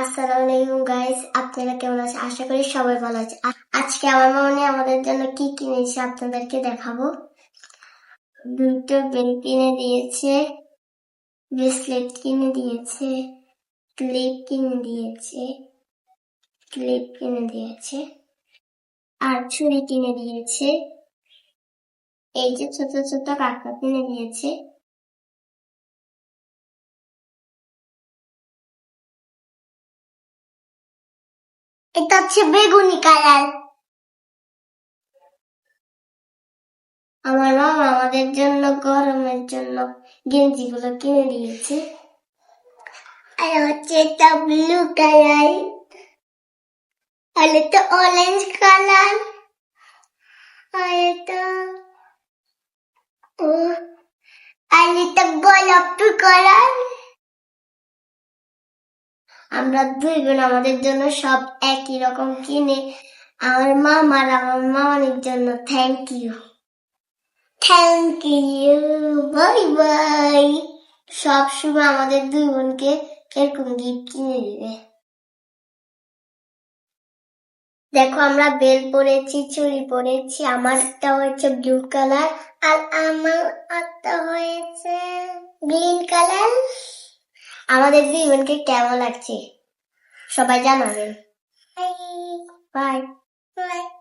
আসসালামু আলাইকুম গাইস আপনারা কেমন আছেন? আশা করি সবাই ভালো আছে আজকে আমার মনে আমাদের জন্য কি কিনেছে আপনাদেরকে দেখাবো। দুটো বেল কিনে দিয়েছে ব্রেসলেট কিনে দিয়েছে ক্লিপ কিনে দিয়েছে ক্লিপ কিনে দিয়েছে, আর ছুরি কিনে দিয়েছে, এই যে ছোট ছোট কাকা কিনে দিয়েছে। এটা হচ্ছে বেগুনি কালার। আমার মামা আমাদের জন্য, গরমের জন্য গেঞ্জি গুলো কিনে দিয়েছে। আর হচ্ছে এটা ব্লু কালার। আর এটা অরেঞ্জ কালার। আর এটা, ও, আর এটা গোলাপি কালার। আমরা দুই বোন আমাদের জন্য সব একই রকম কিনে আমার মামার আমার মামানির জন্য thank you thank you bye bye সব সময় আমাদের দুই বোনকে এরকম গিফট কিনে দিবে। দেখো আমরা বেল পরেছি, চুড়ি পরেছি আমারটা হয়েছে ব্লু কালার আর আমার আরটা হয়েছে গ্রিন কালার আমাদের জীবনকে বোনকে কেমন লাগছে? সবাই জানাবেন। Bye bye